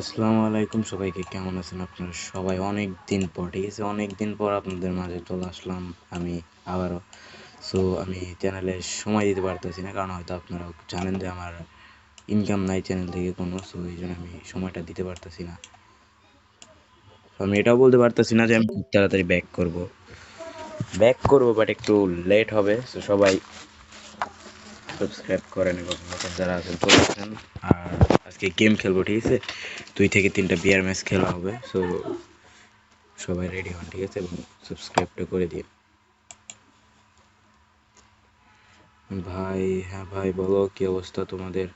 আসসালামু আলাইকুম সবাইকে, কেমন আছেন আপনারা সবাই? অনেক দিন পর, ঠিক আছে? অনেক দিন পর আপনাদের মাঝে চলে আসলাম আমি আবারও। সো আমি চ্যানেলে সময় দিতে পারতেছি না, কারণ হয়তো আপনারা জানেন যে আমার ইনকাম নাই চ্যানেল থেকে কোনো সো এই জন্য আমি সময়টা দিতে পারতেছি না। আমি এটাও বলতে পারতেছি না যে আমি তাড়াতাড়ি ব্যাক করব। ব্যাক করব বাট একটু লেট হবে সো সবাই সাবস্ক্রাইব করেন এবং যারা আছেন আসেন। আর আজকে গেম খেলব, ঠিক আছে? দুই থেকে তিনটা বিয়ার ম্যাচ খেলা হবে সো সবাই রেডি হন, ঠিক আছে? এবং সাবস্ক্রাইবটা করে দিন। ভাই হ্যাঁ ভাই, বলো, কি অবস্থা তোমাদের?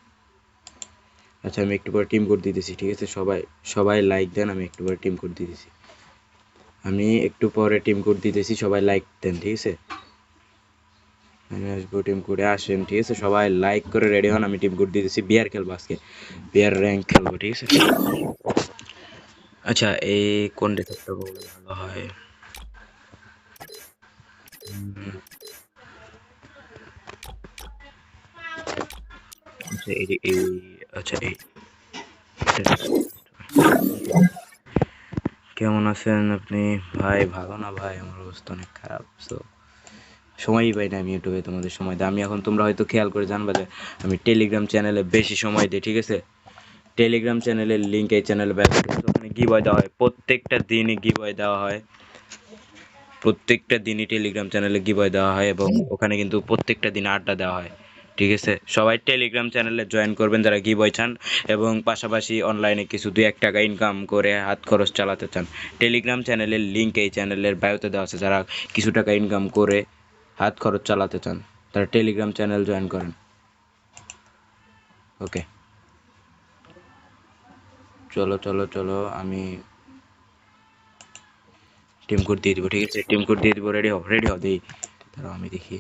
আচ্ছা আমি একটু পরে টিম কোড দিতেছি ঠিক আছে? সবাই সবাই লাইক দেন, আমি একটু পরে টিম কোড দিতেছি আমি একটু পরে টিম কোড দিতেছি সবাই লাইক দেন, ঠিক আছে? আমি আসব টিম কোডে আসেন, ঠিক আছে? সবাই লাইক করে রেডি হন, আমি টিম কোড দিতেছি। বিয়ার খেলব আজকে। বিয়ার র্যাঙ্ক খেলব, ঠিক আছে? আচ্ছা এই কোন রেসেপ্টটা বললে ভালো হয়? আচ্ছা আচ্ছা কেমন আছেন আপনি? ভাই, ভালো না ভাই? আমার অবস্থা অনেক খারাপ সময়ই পাই না আমি ইউটিউবে তোমাদের সময় দিই আমি এখন তোমরা হয়তো খেয়াল করে জানবা যে আমি টেলিগ্রাম চ্যানেলে বেশি সময় দিই, ঠিক আছে? টেলিগ্রাম চ্যানেলের লিঙ্ক এই চ্যানেলে ওখানে গিবয় দেওয়া হয়। প্রত্যেকটা দিনই গিবয় দেওয়া হয়। প্রত্যেকটা দিনই টেলিগ্রাম চ্যানেলে গিবয় দেওয়া হয় এবং ওখানে কিন্তু প্রত্যেকটা দিন আড্ডা দেওয়া হয়, ঠিক আছে? সবাই টেলিগ্রাম চ্যানেলে জয়েন করবেন যারা গিবয় চান এবং পাশাপাশি অনলাইনে কিছু দুই এক টাকা ইনকাম করে হাত খরচ চালাতে চান। টেলিগ্রাম চ্যানেলের লিঙ্ক এই চ্যানেলের বায়োতে দেওয়া আছে। যারা কিছু টাকা ইনকাম করে হাত খরচ চালাতে চান, তারা টেলিগ্রাম চ্যানেল জয়েন করেন। ওকে চলো চলো চলো, আমি টিম কোড দিয়ে দিব, ঠিক আছে? টিম কোড দিয়ে দিব রেডি হও রেডি হও, দেই। তারপর আমি দেখি।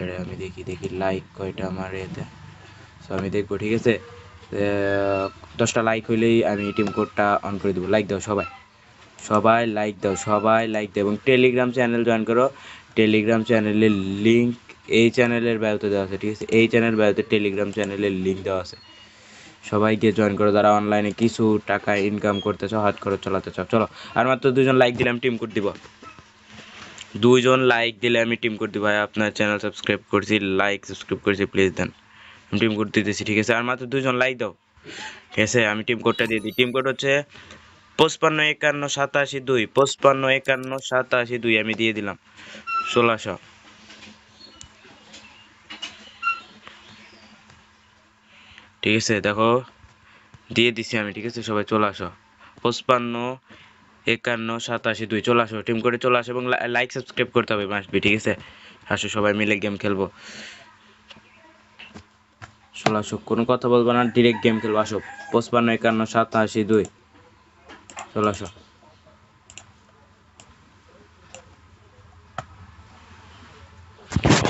এরে আমি দেখি দেখি লাইক কয়টা আমার এতে। সো আমি দেখব, ঠিক আছে? দশটা লাইক হইলেই আমি টিম কোডটা অন করে দেবো। লাইক দাও সবাই। সবাই লাইক দাও, সবাই লাইক দাও এবং টেলিগ্রাম চ্যানেল জয়েন করো। টেলিগ্রাম চ্যানেলের লিঙ্ক এই চ্যানেলের বায়োতে দেওয়া আছে, ঠিক আছে? এই চ্যানেল বায়োতে টেলিগ্রাম চ্যানেলের লিঙ্ক দেওয়া আছে। সবাইকে জয়েন করো, যারা অনলাইনে কিছু টাকা ইনকাম করতে চাও, হাত খরচ চালাতে চাও, চলো। আর মাত্র দুজন লাইক দিলে আমি টিম কোড দিব। দুইজন লাইক দিলে আমি টিম কোড দিব, ভাই। আপনার চ্যানেল সাবস্ক্রাইব করছি লাইক সাবস্ক্রাইব করছি প্লিজ দেন। আমি টিম কোড দিতেছি, ঠিক আছে? আর মাত্র দুজন লাইক দাও। ঠিক আছে? আমি টিম কোডটা দিয়ে দিই। টিম কোড হচ্ছে পঁচপান্ন, একান্ন, সাতাশি দুই। পঁচপান্ন, একান্ন, সাতাশি দুই। আমি দিয়ে দিলাম। ষোলোশো। ঠিক আছে, দেখো। দিয়ে দিছি আমি, ঠিক আছে? সবাই চলে আসো। পঁচপান্ন, একান্ন, সাতাশি দুই। চলে আসো টিম করে চলে আসো এবং লাইক সাবস্ক্রাইব করতে হবে মাসবি ঠিক আছে? আসো, সবাই মিলে গেম খেলব। চলে আসো, কোনো কথা বলব না ডিরেক্ট গেম খেলব। আসো, পঁচপান্ন, একান্ন, সাতাশি দুই। চলে আসো।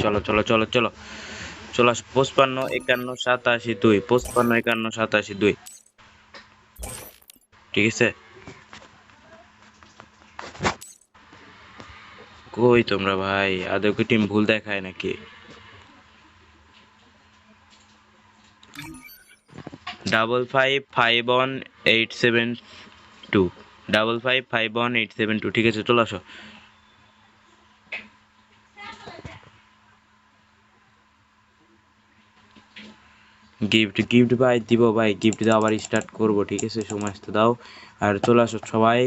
চলো চলো চলো চলো। চলো আসো। পঁচপান্ন, একান্ন, সাতাশি, দুই। পঁচপান্ন, একান্ন, সাতাশি, দুই। ঠিক আছে? কই তোমরা ভাই? আদৌ কি টিম ভুল দেখায় নাকি? Double five five one eight seven two double five five one eight seven two ঠিক আছে, চলে আসো। গিফট গিফট ভাই দিব ভাই গিফট দিয়ে আবার স্টার্ট করব, ঠিক আছে? সময় আসতে দাও। আর চলে আসো সবাই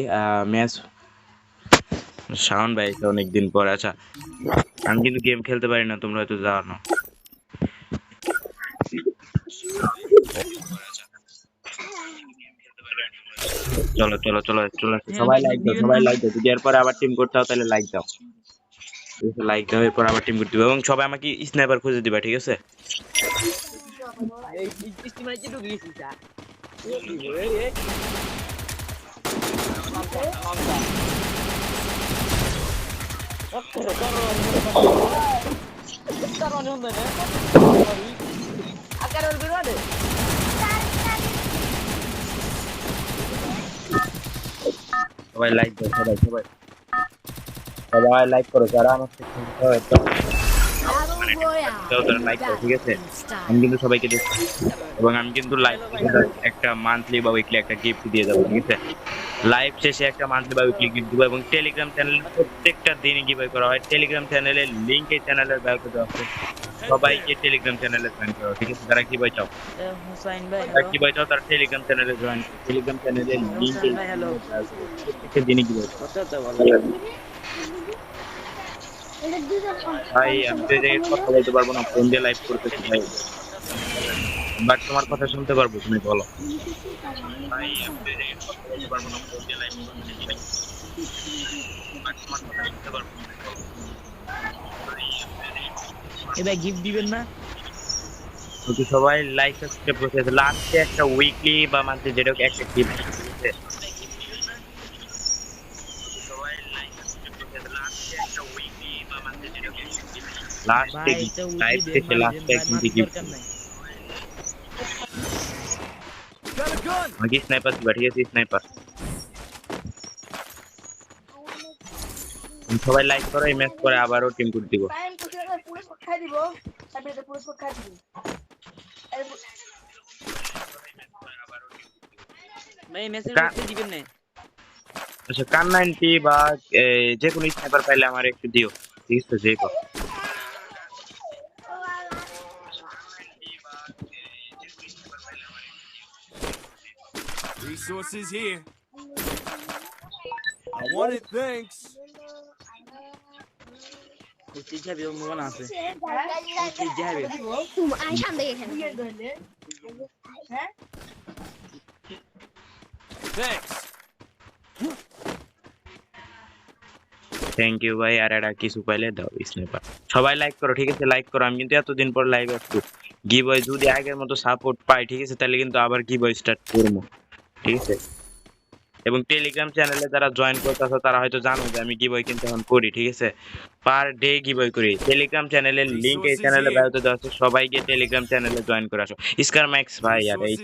ম্যাচ। শাওন ভাই এটা অনেক দিন পর আচ্ছা। আমি কিন্তু গেম খেলতে পারি না, তোমরা হয়তো জানো। চলো চলো চলো চলো সবাই লাইক দাও সবাই লাইক দাও। যদি এরপরে আবার টিম করতে তাহলে লাইক দাও। লাইক দাও এরপর আবার টিম করতে এবং সবাই আমাকে স্নাইপার খুঁজে দিবা ঠিক আছে? এই স্টিমারে কি ঢুকে গেছিস যা সবাই লাইক দাও সবাই সবাই। সবাই লাইক করো, যারা আমার লাইক করো, ঠিক আছে? আমি কিন্তু সবাইকে দেখছি। এবং আমি কিন্তু লাইভ একটা মান্থলি বা উইকলি একটা গিফট দিয়ে যাব, ঠিক আছে? লাইভ শেষে একটা মান্থলি বা উইকলি গিফট দেবো, এবং টেলিগ্রাম চ্যানেলে প্রত্যেকটা দিনই গিভওয়ে করা হয়। টেলিগ্রাম চ্যানেলের লিঙ্ক এই চ্যানেলের ব্যবহার আছে সবাইকে টেলিগ্রাম চ্যানেলে জয়েন করো ঠিক আছে? তারা কি বই চাও? হুসাইন ভাই তারা কি বই চাও? তারা টেলিগ্রাম চ্যানেলে জয়েন করো টেলিগ্রাম চ্যানেলের লিঙ্ক এই হ্যালো প্রত্যেকটা দিনই তো ভালো ভাই আমি তো এই কথা বলতে পারব না ফোন দিয়ে লাইভ করতেছি ভাই বাট তোমার কথা শুনতে পারব তুমি বলো। ভাই আমি তো এই কথা বলতে পারব না ফোন দিয়ে লাইভ করতেছি ভাই বাট তোমার কথা শুনতে পারব তুমি বলো। এবার গিফট দিবেন না ওকে সবাই লাইক সাবস্ক্রাইব করতে আছে লাস্টে একটা উইকলি বা মান্থলি যেটা হোক একটা গিফট দিতে লাস্টে ভাই তো লাইভ উঠি থেকে দেন লাস্টে ভাই একদিন মার গিফট দরকার নাই আমাকে স্নাইপার দিবা ঠিক আছে স্নাইপার সবাই লাইক করো এই ম্যাচ করে আবারও টিম করে দিব টাইম কোথায় পুলিশ খাই দিব তারপরে তো পুলিশ খাই দিব ভাই মেসেজ কা- করতে দিবেন না আচ্ছা কান নাইনটি বা এ, যে কোনো স্নাইপার পাইলে আমার একটু দিও ঠিক আছে যে কো Resources here. I want it, thanks. কুস্তি যাবে মন আছে। কুস্তি যাবে আমি সামনে এখানে হ্যাঁ Thanks. থ্যাংক ইউ ভাই। আর একটা কিছু পাইলে দাও স্নাইপার সবাই লাইক করো ঠিক আছে? লাইক করো। আমি কিন্তু এতদিন পর লাইভ আসছি। গিভ যদি আগের মতো সাপোর্ট পাই ঠিক আছে? তাহলে কিন্তু আবার গিভ স্টার্ট করব। ঠিক আছে? এবং টেলিগ্রাম চ্যানেলে যারা জয়েন করতেছে তারা হয়তো জানো যে আমি গিভ কিন্তু এখন করি ঠিক আছে? পার ডে গিভ করি। টেলিগ্রাম চ্যানেলের লিংক এই চ্যানেলে ব্যবহৃত দেওয়া আছে সবাইকে টেলিগ্রাম চ্যানেলে জয়েন করে আসো। স্কার ম্যাক্স ভাই আর এই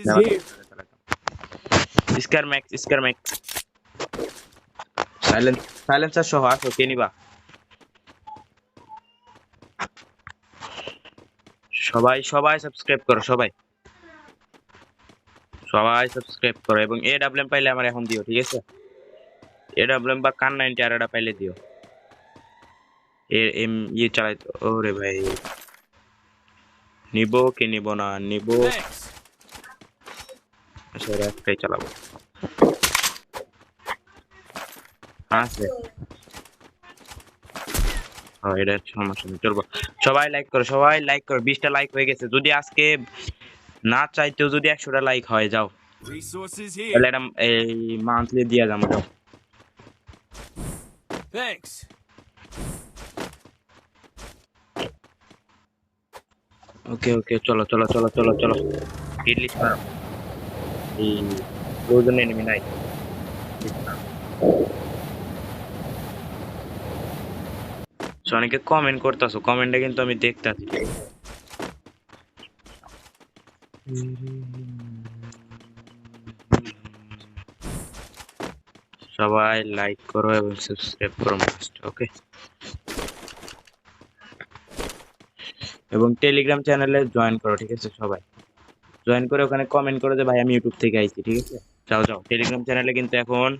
scar max scar max silence silencer সহ আসো কে নিবা? সবাই সবাই সাবস্ক্রাইব করো সবাই। সবাই সাবস্ক্রাইব করো এবং এ ডাব্লিউএম পাইলে আমার এখন দিও ঠিক আছে? এ ডাব্লিউএম বা কান নাইনটি আর এটা পাইলে দিও। এ এম ইয়ে চালাই ওরে ভাই। নিবো কি নিবো না নিবো। আচ্ছা এরা একটাই চালাবো। আছে। এটা সমস্যা নেই চলবো। সবাই লাইক করো সবাই লাইক করো বিশটা লাইক হয়ে গেছে। যদি আজকে না চাইতেও যদি একশোটা লাইক হয় যাও। তাহলে এটা এই মান্থলি দিয়ে যাব যাও. ওকে ওকে চলো চলো চলো চলো চলো। হিট লিস্ট এই ফ্রোজেন এনিমি নাই। অনেকে কমেন্ট করতেছো কমেন্টে কিন্তু আমি দেখতাছি। সবাই লাইক করো এবং সাবস্ক্রাইব করো ওকে এবং টেলিগ্রাম চ্যানেলে জয়েন করো, ঠিক আছে সবাই? জয়েন করে ওখানে কমেন্ট করো যে, ভাই, আমি ইউটিউব থেকে আইছি ঠিক আছে? যাও যাও। টেলিগ্রাম চ্যানেলে কিন্তু এখন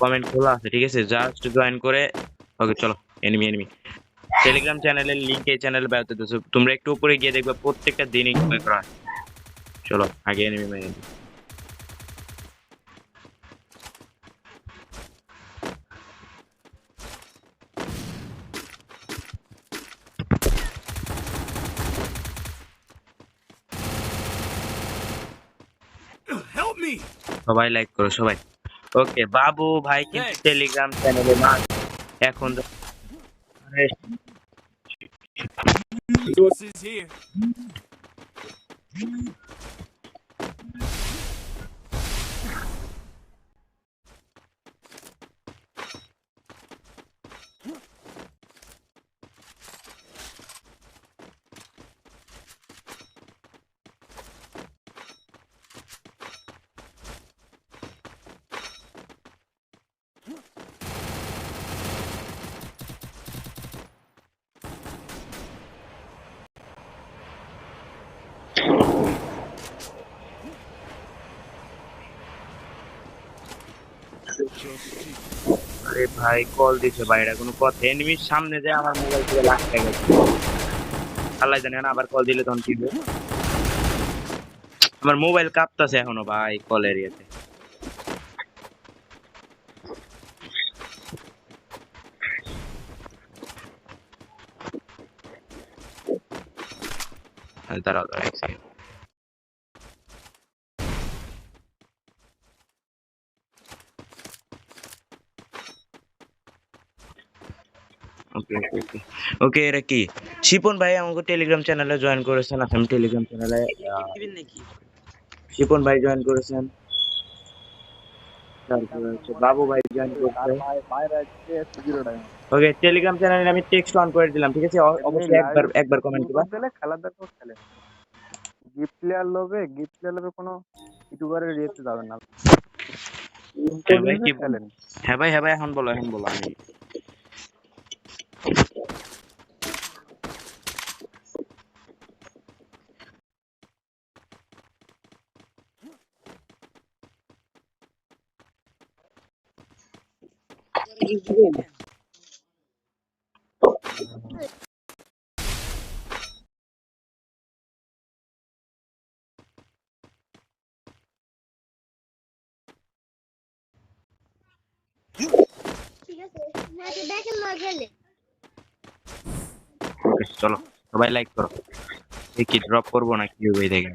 কমেন্ট খোলা আছে, ঠিক আছে? জাস্ট জয়েন করে ওকে চলো এনিমি এনিমি টেলিগ্রাম চ্যানেলের লিংক এই চ্যানেলে বায়োতে তোমরা একটু উপরে গিয়ে দেখবে, প্রত্যেকটা দিনই করা। চলো, আগে এনিমি মেরে নিই। Help me. সবাই লাইক করো সবাই। ওকে বাবু ভাই কিন্তু টেলিগ্রাম চ্যানেলে না এখন here. আরে ভাই কল দিছে ভাই, এটা কোনো কথা। এনিমির সামনে যে আমার মোবাইল থেকে লাগতে গেছে। আল্লাহ জানে না, আবার কল দিলে তখন কি আমার মোবাইল কাঁপতাছে এখনও ভাই কলের ইয়েতে আরে দাঁড়াও দাঁড়াও ওকে এটা কি শিপন ভাই আমাকে টেলিগ্রাম চ্যানেলে জয়েন করেছেন আমি টেলিগ্রাম চ্যানেলে শিপন ভাই জয়েন করেছেন। তারপরে হচ্ছে বাবু ভাই জয়েন করছে। ওকে টেলিগ্রাম চ্যানেলে আমি টেক্সট অন করে দিলাম ঠিক আছে? অবশ্যই একবার একবার কমেন্ট করবা খেলে খেলার দরকার খেলে গিফট প্লেয়ার লোভে গিফট প্লেয়ার লোভে কোনো ইউটিউবারের ইয়েতে যাবেন না। হ্যাঁ ভাই, হ্যাঁ ভাই হ্যাঁ ভাই এখন বলো এখন বলো। আমি চলো সবাই লাইক করো। কি ড্রপ করব না কি হবে দেখে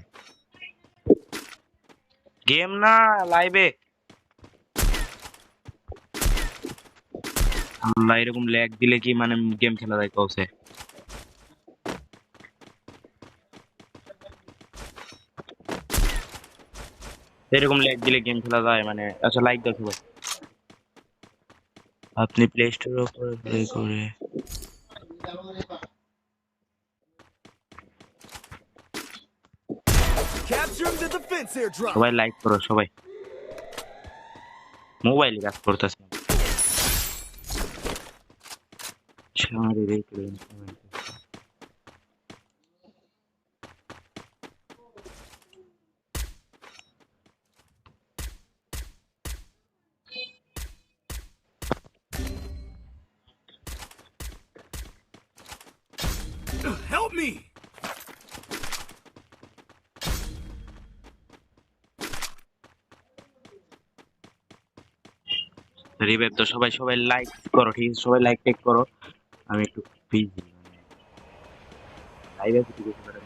গেম না লাইভে আল্লাহ এরকম ল্যাগ দিলে কি মানে গেম খেলা যায় কৌছে এরকম ল্যাগ দিলে গেম খেলা যায় মানে আচ্ছা লাইক দাও সবাই। আপনি প্লে স্টোরের উপরে প্লে করে. সবাই লাইক করো সবাই। মোবাইল কাজ করতেছে। Help me! রিভাইভ তো সবাই সবাই লাইক করো, ঠিক আছে? সবাই লাইক টেক করো। আমি একটু বিজি লাইভে কিছু কিছু করে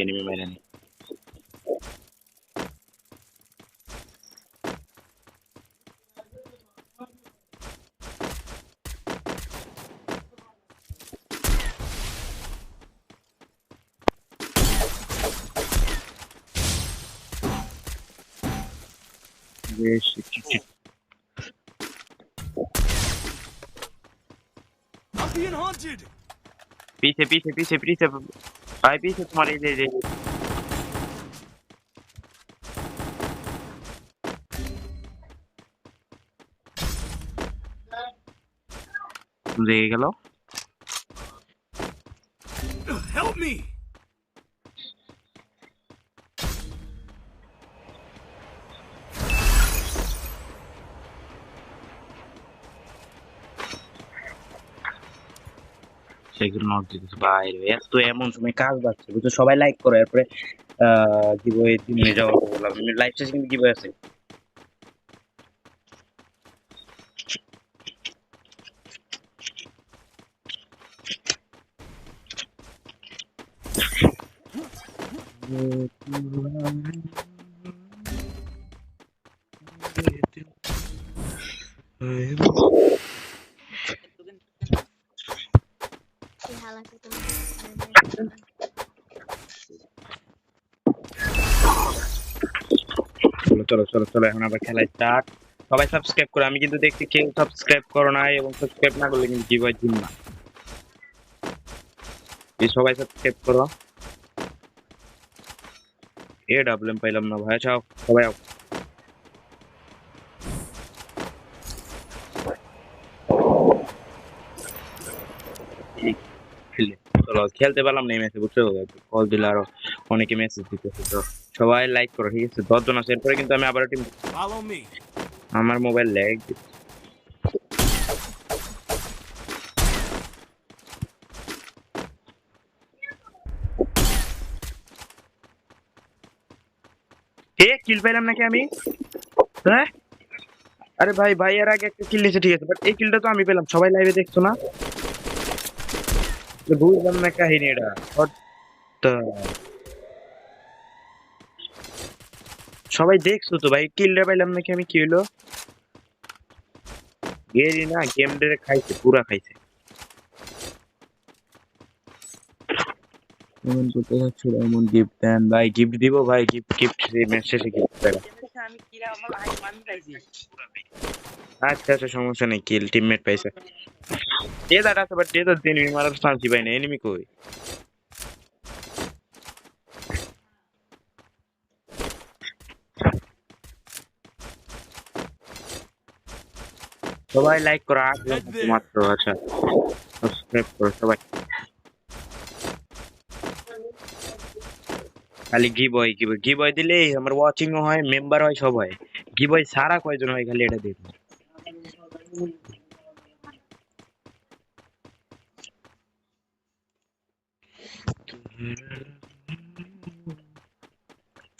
এনিমি মেরে wish that you could. I'm being haunted. पीछे पीछे पीछे I भाई पीछे तुम्हारे ले ले you get गलो সেগুলো নক দিতেছে বাইরে এত এমন সময় কাজ বাড়ছে বুঝছ সবাই লাইক করো, এরপরে, আহ গিভওয়ে যাওয়া লাইফ লাইভ শেষে কিন্তু গিভওয়ে আছে। চলো চলো চলো, এখন আবার খেলা স্টার্ট সবাই সাবস্ক্রাইব করো, আমি কিন্তু দেখছি কেউ সাবস্ক্রাইব করো না এবং সাবস্ক্রাইব না করলে কিন্তু গিভওয়ে দিন না। এই সবাই সাবস্ক্রাইব করো। এ ডাবলএম পাইলাম না ভাই চাও সবাই আও খেলতে পারলাম না এই ম্যাচে বুঝছ? কল দিলে আরও অনেকে মেসেজ দিতেছে, তো। সবাই লাইক করো ঠিক আছে? দশজন আছে এরপরে কিন্তু আমি আবার টিম আমার মোবাইল ল্যাগ এ কিল পেলাম নাকি আমি? হ্যাঁ? আরে ভাই ভাই এর আগে একটা কিল নিয়েছে ঠিক আছে বাট এই কিলটা তো আমি পেলাম সবাই লাইভে দেখছ না? বুঝলাম না কাহিনী এটা সবাই দেখছ তো ভাই? কিলটা পাইলাম নাকি আমি? কি হলো গেরি না গেম ডে খাইছে পুরা খাইছে। এমন করতে যাচ্ছে এমন গিফট দেন। ভাই গিফট দিব ভাই গিফট গিফট ম্যাচ শেষে গিফট দেন। আচ্ছা আচ্ছা সমস্যা নেই কিল টিমমেট পাইছে। ডেজার্ট আছে বাট ডেজার্ট এনিমি মারার চান্সই পাই না। এনিমি কই? সবাই লাইক করো আট জন আছে মাত্র আচ্ছা। সাবস্ক্রাইব করো সবাই। খালি গিবয় গিবয় গিবয় দিলে আমার ওয়াচিং হয় মেম্বার হয় সব হয় গিবয় সারা কয়জন হয় খালি এটা দেখুন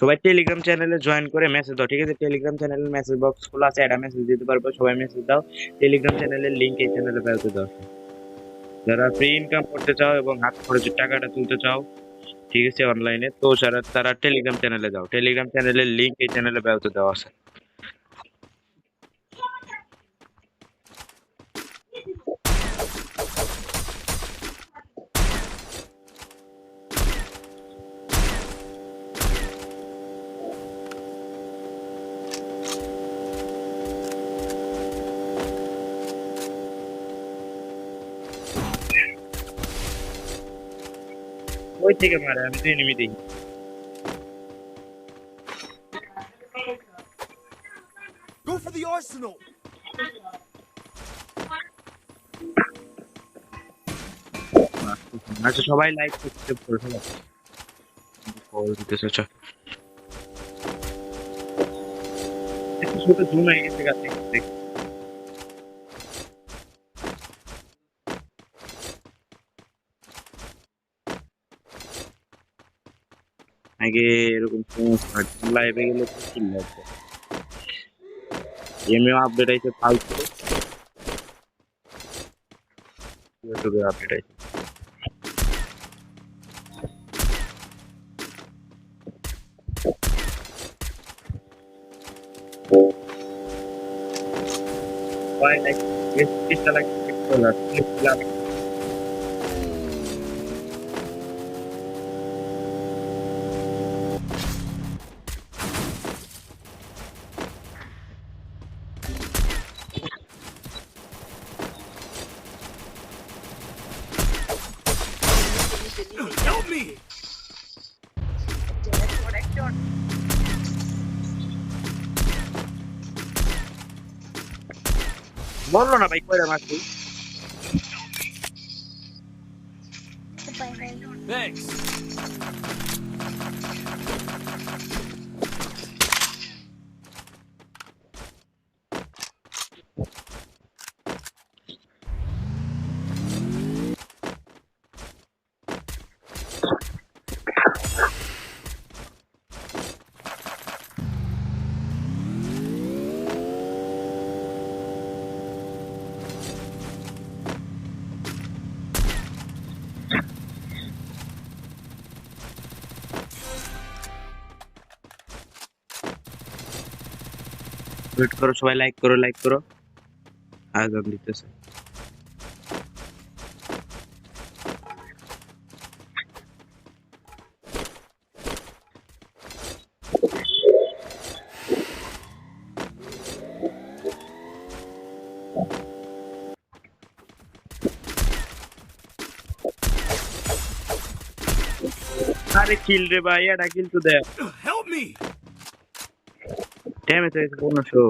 সবাই টেলিগ্রাম চ্যানেলে জয়েন করে মেসেজ দাও, ঠিক আছে? টেলিগ্রাম চ্যানেলের মেসেজ বক্স খোলা আছে, একটা মেসেজ দিতে পারব, সবাই মেসেজ দাও। টেলিগ্রাম চ্যানেলের লিঙ্ক এই চ্যানেলে পেয়ে দাও। যারা ফ্রি ইনকাম করতে চাও এবং হাত খরচের টাকাটা তুলতে চাও, ঠিক আছে অনলাইনে তো যারা, তারা টেলিগ্রাম চ্যানেলে যাও। টেলিগ্রাম চ্যানেলের লিঙ্ক এই চ্যানেলে ব্যবহৃত দেওয়া আছে। থেকে মারে আমি তো এনিমি দেখি। Go for the arsenal. আচ্ছা সবাই লাইক সাবস্ক্রাইব করে সবাই। কল দিতেছে আচ্ছা। একটু ছোট জুম হয়ে গেছে গাছে দেখ আগে এরকম সমস্যা লাইভে গেলে তো কি লাগবে? গেমেও আপডেট আইছে ফালতু। ইউটিউবে আপডেট আইছে Why, like this is like me. বলল না ভাই কয়টা মারছি Thanks. ওয়েট করো, সবাই লাইক করো লাইক করো। আজান দিতেছে। আরে কিল রে ভাই, এটা কিল তো দে। Help me. ড্যামেজ হয়েছে পনেরোশো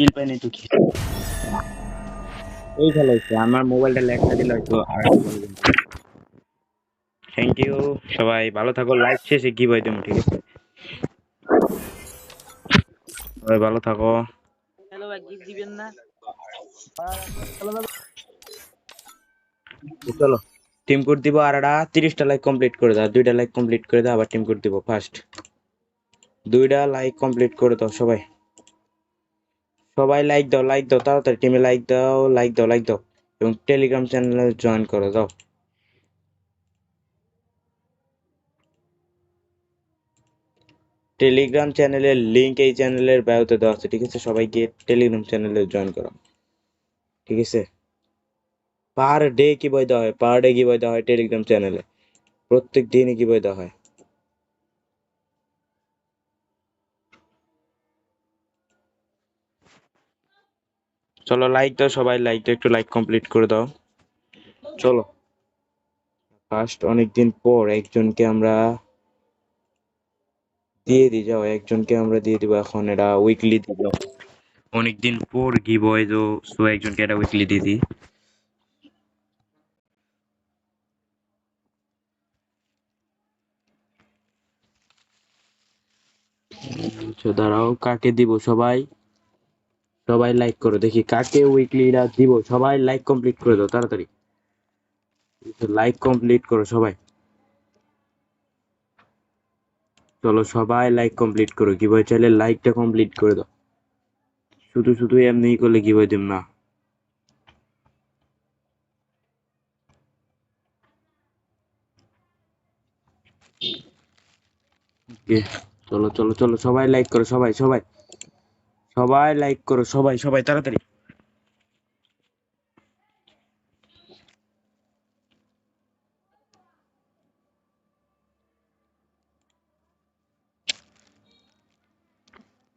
কিল পাইনি তো কি? এই খেলা হচ্ছে আমার মোবাইলটা ল্যাগটা দিলে হয়তো আর থ্যাংক ইউ সবাই ভালো থাকো লাইভ শেষে কি বই দেবো ঠিক আছে? সবাই ভালো থাকো। হ্যালো ভাই গিফট দিবেন না? চলো। টিম কোড দিব আর একটা তিরিশটা লাইক কমপ্লিট করে দাও দুইটা লাইক কমপ্লিট করে দাও আবার টিম কোড দিব ফার্স্ট দুইটা লাইক কমপ্লিট করে দাও সবাই। সবাই লাইক দাও লাইক দাও, তাড়াতাড়ি টিমে লাইক দাও লাইক দাও লাইক দাও এবং টেলিগ্রাম চ্যানেলে জয়েন করো দাও। টেলিগ্রাম চ্যানেলের লিংক এই চ্যানেলের বায়োতে দেওয়া আছে, ঠিক আছে? সবাই গিয়ে টেলিগ্রাম চ্যানেলে জয়েন করো। ঠিক আছে? পার ডে কি বই দেওয়া হয় পার ডে কি বই দেওয়া হয় টেলিগ্রাম চ্যানেলে প্রত্যেক দিনই কি বই দেওয়া হয়। চলো লাইক দাও সবাই লাইক দাও একটু লাইক কমপ্লিট করে দাও। চলো। ফার্স্ট অনেকদিন পর একজনকে আমরা দিয়ে দিই যাও একজনকে আমরা দিয়ে দিব এখন এটা উইকলি দিব অনেকদিন পর গিভ হয় তো সো একজনকে এটা উইকলি দিয়ে দিই। আচ্ছা দাঁড়াও কাকে দিব সবাই? সবাই লাইক করো। দেখি কাকে উইকলি দিব। সবাই লাইক কমপ্লিট করে দাও, তাড়াতাড়ি। লাইক কমপ্লিট করো সবাই। চলো সবাই লাইক কমপ্লিট করো। কি বই চাইলে লাইকটা কমপ্লিট করে দাও। শুধু শুধু এমনি করলে কি বই দিম না। চলো চলো চলো, সবাই লাইক করো, সবাই সবাই। সবাই লাইক করো, সবাই সবাই, তাড়াতাড়ি।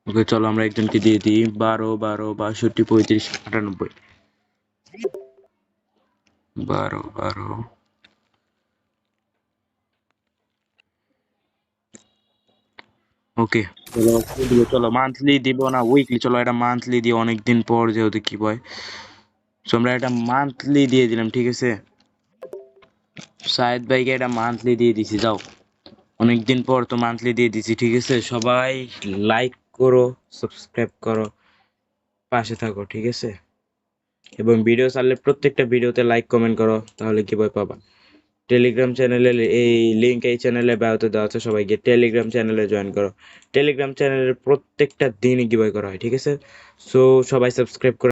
ওকে, চলো আমরা একজনকে দিয়ে দিই, বারো বারো, বাষট্টি, পঁয়ত্রিশ, আটানব্বই। বারো বারো। ওকে চলো চলো মান্থলি দিব না উইকলি চলো এটা মান্থলি দিয়ে অনেকদিন পর যেহেতু কি আমরা এটা মান্থলি দিয়ে দিলাম, ঠিক আছে? সাহেদ ভাইকে এটা মান্থলি দিয়ে দিছি, যাও। অনেকদিন পর তো মান্থলি দিয়ে দিছি, ঠিক আছে? সবাই লাইক করো সাবস্ক্রাইব করো, পাশে থাকো, ঠিক আছে? এবং ভিডিও চাললে প্রত্যেকটা ভিডিওতে লাইক কমেন্ট করো, তাহলে কি বই পাবা? টেলিগ্রাম চ্যানেলে এই লিঙ্ক এই চ্যানেলে ব্যাহত দেওয়া আছে, সবাইকে টেলিগ্রাম চ্যানেলে জয়েন করো। টেলিগ্রাম চ্যানেলের প্রত্যেকটা দিনই গিভওয়ে করা হয়, ঠিক আছে? সো সবাই সাবস্ক্রাইব করে